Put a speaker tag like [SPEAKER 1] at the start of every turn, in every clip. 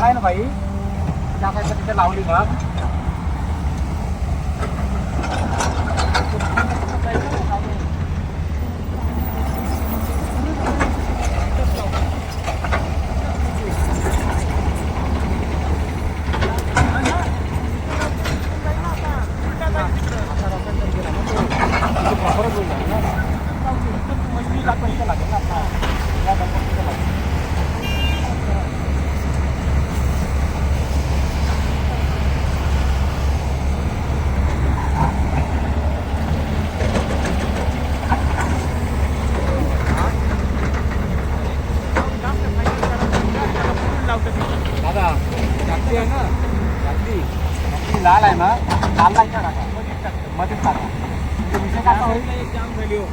[SPEAKER 1] झालाय ना भाई? टाकायचं तिथे लावली का? जास्ती आहे ना जास्ती जास्ती लाल आहे ना लाल नाही टाका. मध्येच टाका. म्हणजे विषय काय होईल? जाम झाली हो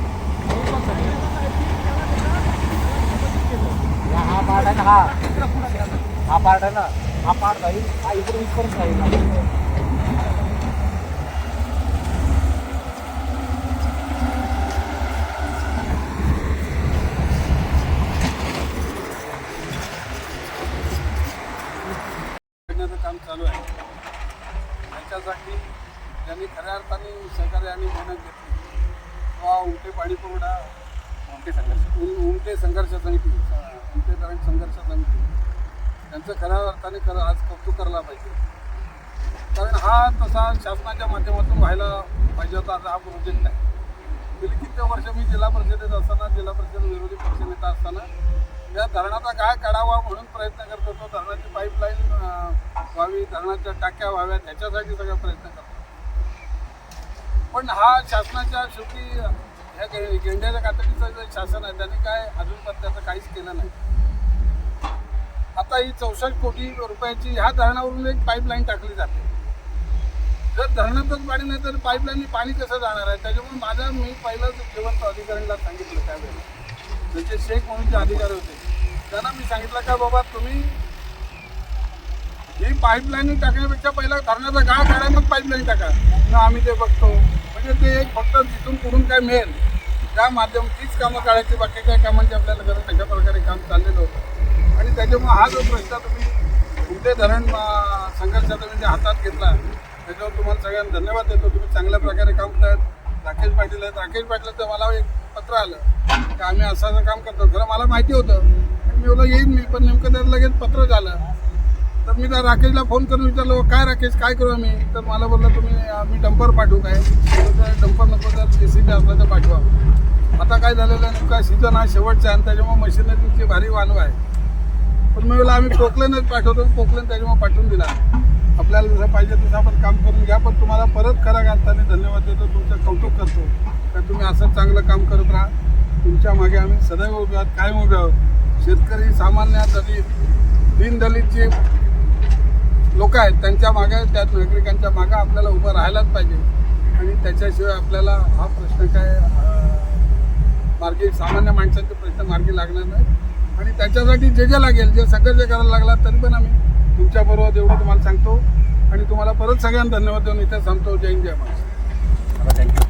[SPEAKER 1] हा पार्ट आहे ना हा. हा पार्ट आहे ना हा पार्ट जाईल हा इकडून इथपर्यंत जाईल
[SPEAKER 2] करण्याचं काम चालू आहे त्याच्यासाठी ज्यांनी खऱ्या अर्थाने सहकार्य आणि मेहनत घेतली. किंवा उमटे पाणी पुरवठा उमटे संघर्ष. उमटे संघर्ष समिती. उमटे धरण संघर्ष समिती. त्यांचं खऱ्या अर्थाने कर आज कौतुक करायला पाहिजे. कारण हा तसा शासनाच्या माध्यमातून व्हायला पाहिजे होता आता हा प्रोजेक्ट आहे गेली किती वर्ष मी जिल्हा परिषदेत असताना जिल्हा परिषद विरोधी पक्षनेता असताना या धरणाचा काय काढावा म्हणून प्रयत्न करतो तो धरणाची पाईपलाईन व्हावी धरणाच्या टाक्या व्हाव्यात ह्याच्यासाठी सगळा प्रयत्न करतो पण हा शासनाच्या शेवटी ह्या गेंड्याच्या कातडीचं जे शासन आहे त्यांनी काय अजूनपर्यंत त्याचं काहीच केलं नाही. आता ही चौसष्ट कोटी रुपयाची ह्या धरणावरून एक पाईपलाईन टाकली जाते. जर धरणातच पाणी नाही तर पाईपलाईनने पाणी कसं जाणार आहे? त्याच्यामुळे माझं मी पहिलंच जिवंत अधिकाऱ्यांना सांगितलं त्यावेळेला. त्यांचे शेख म्हणून जे अधिकारी होते त्यांना मी सांगितलं का बाबा तुम्ही ही पाईपलाईन टाकण्यापेक्षा पहिला धरणाचा गाळ काढा मग पाईपलाईन टाका. ना आम्ही ते बघतो. म्हणजे ते एक फक्त तिथून कुठून काय मिळेल. त्या माध्यम तीच कामं काढायची बाकी काही कामांची आपल्याला गरज नाही. अशा प्रकारे काम चाललेलं होतं. आणि त्याच्यामुळे हा जो प्रश्न तुम्ही कुठे धरण संघर्षाचा म्हणजे तुम्ही जे हातात घेतला त्याच्यावर तुम्हाला सगळ्यांना धन्यवाद देतो. तुम्ही चांगल्या प्रकारे काम करत राकेश पाटील आहेत. राकेश पाटलाचं मला एक पत्र आलं की आम्ही असं असं काम करतो. खरं मला माहिती होतं. पण मी बोला येईन मी. पण नेमकं त्यात लगेच पत्र झालं. तर मी त्या राकेशला फोन करून विचारलो काय राकेश काय करू आम्ही? तर मला बोललं तुम्ही आम्ही डंपर पाठवू काय? डंपर नको तर जे सी बी असला तर पाठवा. आता काय झालेलं नेमका सीझन हा शेवटचा आहे आणि त्याच्यामुळे मशिनरीची भारी वानवा आहे. पण मी बोला आम्ही पोकलेनच पाठवतो. पोकलेन त्याच्यामुळे पाठवून दिला. आपल्याला जसं पाहिजे तसं आपण काम करून घ्या पण तुम्हाला परत खरा घालताना धन्यवाद देतो तुमचं कौतुक करतो. तर तुम्ही असं चांगलं काम करत राहा. तुमच्या मागे आम्ही सदैव उभे आहोत कायम उभे आहोत. शेतकरी सामान्य दलित दीनदलितचे लोक आहेत त्यांच्या मागे त्या नागरिकांच्या मागे आपल्याला उभं राहायलाच पाहिजे. आणि त्याच्याशिवाय आपल्याला हा प्रश्न काय मार्गी सामान्य माणसाचे प्रश्न मार्गी लागणार नाही. आणि त्याच्यासाठी जे जे लागेल जे संघर्ष करायला लागला तरी पण आम्ही तुमच्याबरोबर एवढं तुम्हाला सांगतो. आणि तुम्हाला परत सगळ्यांना धन्यवाद देऊन इथे सांगतो जय हिंद जय महाराष्ट्र.
[SPEAKER 1] Thank you.